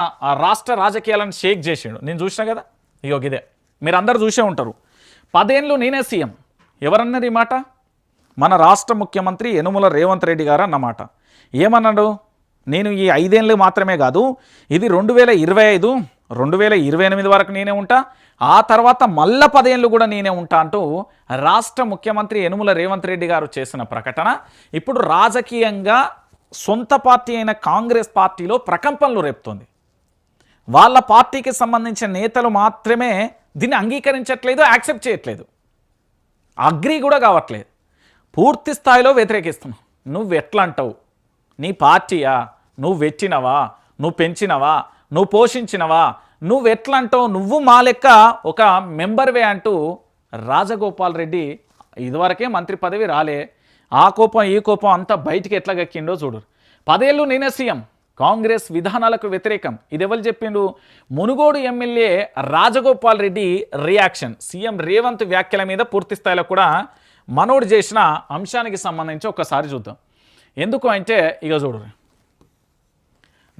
ఆ- రాష్ట్ర రాజకీయాలను షేక్ చేసిండు. నేను చూసినా కదా? ఇగో ఇదే మీరు అందరు చూసే ఉంటారు. పదేళ్ళు నేనే సీఎం. ఎవరన్నది ఈ మాట? మన రాష్ట్ర ముఖ్యమంత్రి యనుమల రేవంత్ రెడ్డి గారు అన్నమాట ఏమన్నాడు? నేను ఈ ఐదేళ్ళు మాత్రమే కాదు ఇది రెండు వేల ఇరవై ఐదు రెండు వేల ఇరవై ఎనిమిది వరకు నేనే ఉంటా ఆ తర్వాత మళ్ళా పదేళ్ళు కూడా నేనే ఉంటా అంటూ రాష్ట్ర ముఖ్యమంత్రి యనుమల రేవంత్ రెడ్డి గారు చేసిన ప్రకటన ఇప్పుడు రాజకీయంగా సొంత పార్టీ అయిన కాంగ్రెస్ పార్టీలో ప్రకంపనలు రేపుతోంది. వాళ్ళ పార్టీకి సంబంధించిన నేతలు మాత్రమే దీన్ని అంగీకరించట్లేదు యాక్సెప్ట్ చేయట్లేదు. అగ్రి కూడా కావట్లేదు. పూర్తి స్థాయిలో వ్యతిరేకిస్తున్నావు నువ్వు ఎట్లా అంటావు? నీ పార్టీయా? నువ్వు వెచ్చినవా నువ్వు పెంచినవా? నువ్వు పోషించినవా? నువ్వు ఎట్లా అంటావు? నువ్వు మా లెక్క ఒక మెంబర్వే అంటూ రాజగోపాల్ రెడ్డి ఇదివరకే మంత్రి పదవి రాలే. ఆ కోపం ఈ కోపం అంతా బయటికి ఎట్లా గక్కిండో చూడరు. పదేళ్ళు నేనే సీఎం. కాంగ్రెస్ విధానాలకు వ్యతిరేకం. ఇది ఎవరు చెప్పిండు Munugode MLA Rajagopal Reddy reaction. CM Revanth వ్యాఖ్యల మీద పూర్తి స్థాయిలో కూడా మనోడు చేసిన అంశానికి సంబంధించి ఒకసారి చూద్దాం. ఎందుకు అంటే ఇక చూడు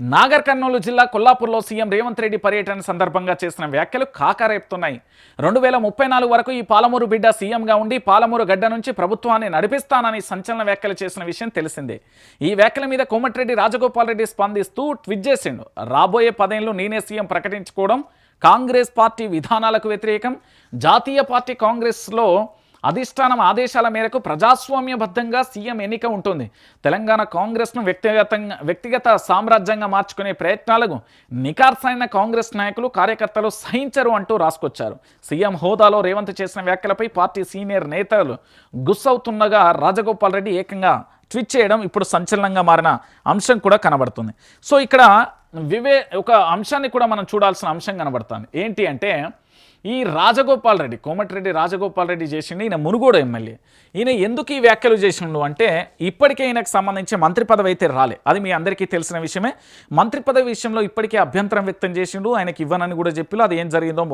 నాగర్ కర్నూలు జిల్లా కొల్లాపూర్లో సీఎం రేవంత్ రెడ్డి పర్యటన సందర్భంగా చేసిన వ్యాఖ్యలు కాకరేపుతున్నాయి. రెండు వేల ముప్పై నాలుగు వరకు ఈ పాలమూరు బిడ్డ సీఎంగా ఉండి పాలమూరు గడ్డ నుంచి ప్రభుత్వాన్ని నడిపిస్తానని సంచలన వ్యాఖ్యలు చేసిన విషయం తెలిసిందే. ఈ వ్యాఖ్యల మీద కోమటిరెడ్డి రాజగోపాల్ రెడ్డి స్పందిస్తూ ట్వీట్ చేసిండు. రాబోయే పదేళ్ళు నేనే సీఎం ప్రకటించుకోవడం కాంగ్రెస్ పార్టీ విధానాలకు వ్యతిరేకం. జాతీయ పార్టీ కాంగ్రెస్లో అధిష్టానం ఆదేశాల మేరకు ప్రజాస్వామ్యబద్ధంగా సీఎం ఎన్నిక ఉంటుంది. తెలంగాణ కాంగ్రెస్ను వ్యక్తిగతంగా వ్యక్తిగత సామ్రాజ్యంగా మార్చుకునే ప్రయత్నాలకు నికార్సైన కాంగ్రెస్ నాయకులు కార్యకర్తలు సహించరు అంటూ రాసుకొచ్చారు. సీఎం హోదాలో రేవంత్ చేసిన వ్యాఖ్యలపై పార్టీ సీనియర్ నేతలు గుస్సవుతుండగా రాజగోపాల్ రెడ్డి ఏకంగా ట్విట్ చేయడం ఇప్పుడు సంచలనంగా మారిన అంశం కూడా కనబడుతుంది. సో ఇక్కడ వివే ఒక అంశాన్ని కూడా మనం చూడాల్సిన అంశం కనబడుతుంది. ఏంటి అంటే ఈ రాజగోపాల్ రెడ్డి కోమటిరెడ్డి రాజగోపాల్ రెడ్డి చేసిండు ఈయన మునుగోడు ఎమ్మెల్యే. ఈయన ఎందుకు ఈ వ్యాఖ్యలు చేసిండు అంటే ఇప్పటికే ఈయనకు సంబంధించి మంత్రి పదవి అయితే రాలే. అది మీ అందరికీ తెలిసిన విషయమే. మంత్రి పదవి విషయంలో ఇప్పటికే అభ్యంతరం వ్యక్తం చేసిండు ఆయనకి ఇవ్వనని కూడా చెప్పిలో అది ఏం జరిగిందో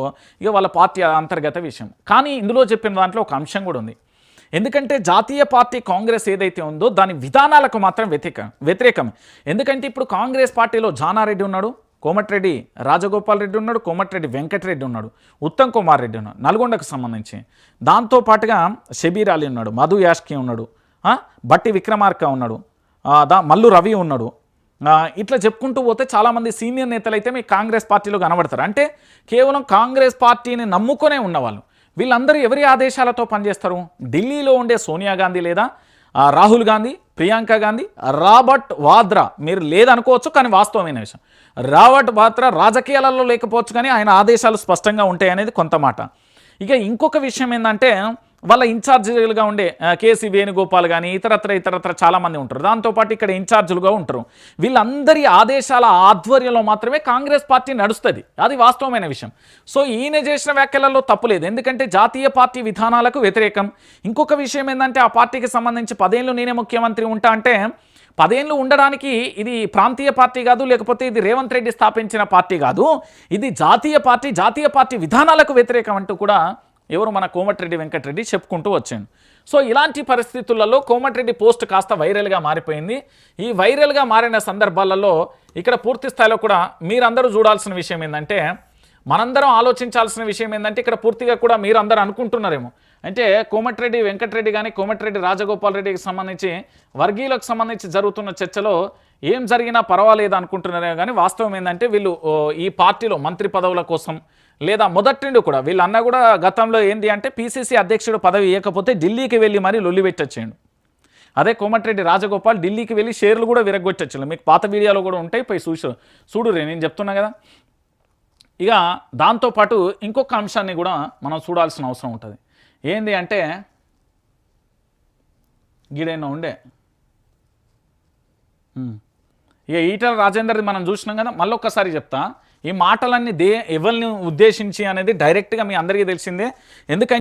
ఇక వాళ్ళ పార్టీ అంతర్గత విషయం. కానీ ఇందులో చెప్పిన దాంట్లో ఒక అంశం కూడా ఉంది. ఎందుకంటే జాతీయ పార్టీ కాంగ్రెస్ ఏదైతే ఉందో దాని విధానాలకు మాత్రం వ్యతిరేక వ్యతిరేకం ఎందుకంటే ఇప్పుడు కాంగ్రెస్ పార్టీలో జానారెడ్డి ఉన్నాడు కోమటిరెడ్డి రాజగోపాల్ రెడ్డి ఉన్నాడు కోమటిరెడ్డి వెంకటరెడ్డి ఉన్నాడు ఉత్తమ్ కుమార్ రెడ్డి ఉన్నాడు నల్గొండకు సంబంధించి. దాంతో పాటుగా షబీర్ అలీ ఉన్నాడు మధు యాష్కి ఉన్నాడు బట్టి విక్రమార్క ఉన్నాడు దా మల్లు రవి ఉన్నాడు. ఇట్లా చెప్పుకుంటూ పోతే చాలామంది సీనియర్ నేతలు అయితే మీ కాంగ్రెస్ పార్టీలో కనబడతారు. అంటే కేవలం కాంగ్రెస్ పార్టీని నమ్ముకునే ఉన్నవాళ్ళు. వీళ్ళందరూ ఎవరి ఆదేశాలతో పనిచేస్తారు? ఢిల్లీలో ఉండే సోనియా గాంధీ లేదా? రాహుల్ గాంధీ ప్రియాంక గాంధీ రాబర్ట్ వాద్రా. మీరు లేదనుకోవచ్చు కానీ వాస్తవమైన విషయం. రావట్ పాత్ర రాజకీయాలలో లేకపోవచ్చు కానీ ఆయన ఆదేశాలు స్పష్టంగా ఉంటాయి అనేది కొంత మాట. ఇక ఇంకొక విషయం ఏంటంటే వాళ్ళ ఇన్ఛార్జీలుగా ఉండే కేసీ వేణుగోపాల్ కానీ ఇతరత్ర ఇతరత్ర చాలామంది ఉంటారు. దాంతోపాటు ఇక్కడ ఇన్ఛార్జీలుగా ఉంటారు. వీళ్ళందరి ఆదేశాల ఆధ్వర్యంలో మాత్రమే కాంగ్రెస్ పార్టీ నడుస్తుంది. అది వాస్తవమైన విషయం. సో ఈయన చేసిన వ్యాఖ్యలలో తప్పులేదు ఎందుకంటే జాతీయ పార్టీ విధానాలకు వ్యతిరేకం. ఇంకొక విషయం ఏంటంటే ఆ పార్టీకి సంబంధించి పదేళ్ళు నేనే ముఖ్యమంత్రి ఉంటా అంటే పదేళ్ళు ఉండడానికి ఇది ప్రాంతీయ పార్టీ కాదు లేకపోతే ఇది రేవంత్ రెడ్డి స్థాపించిన పార్టీ కాదు ఇది జాతీయ పార్టీ జాతీయ పార్టీ విధానాలకు వ్యతిరేకం అంటూ కూడా ఎవరు మన కోమటిరెడ్డి వెంకటరెడ్డి చెప్పుకుంటూ వచ్చాను సో ఇలాంటి పరిస్థితులలో కోమటిరెడ్డి పోస్ట్ కాస్త వైరల్గా మారిపోయింది. ఈ వైరల్గా మారిన సందర్భాలలో ఇక్కడ పూర్తి స్థాయిలో కూడా మీరందరూ చూడాల్సిన విషయం ఏంటంటే మనందరం ఆలోచించాల్సిన విషయం ఏంటంటే ఇక్కడ పూర్తిగా కూడా మీరు అందరూ అనుకుంటున్నారేమో. అంటే కోమటిరెడ్డి వెంకటరెడ్డి కానీ కోమటిరెడ్డి రాజగోపాల్ రెడ్డికి సంబంధించి వర్గీయులకు సంబంధించి జరుగుతున్న చర్చలో ఏం జరిగినా పర్వాలేదు అనుకుంటున్నారేమో కానీ వాస్తవం ఏంటంటే వీళ్ళు ఈ పార్టీలో మంత్రి పదవుల కోసం లేదా మొదటి కూడా కూడా వీళ్ళన్న కూడా గతంలో ఏంటి అంటే పీసీసీ అధ్యక్షుడు పదవి ఇవ్వకపోతే ఢిల్లీకి వెళ్ళి మరీ లొల్లిపెట్టచ్చేయండు అదే కోమటిరెడ్డి రాజగోపాల్ ఢిల్లీకి వెళ్ళి షేర్లు కూడా విరగొట్టచ్చు మీకు పాత వీడియోలో కూడా ఉంటాయి పోయి చూసు చూడు రే నేను చెప్తున్నా కదా. ఇక దాంతోపాటు ఇంకొక అంశాన్ని కూడా మనం చూడాల్సిన అవసరం ఉంటుంది. ఏంది అంటే గీడైనా ఉండే? ఇక ఈటల రాజేందర్ది మనం చూసినాం కదా మళ్ళీ ఒక్కసారి చెప్తా. ఈ మాటలన్నీ దే ఎవరిని ఉద్దేశించి అనేది డైరెక్ట్గా మీ అందరికీ తెలిసిందే. ఎందుకంటే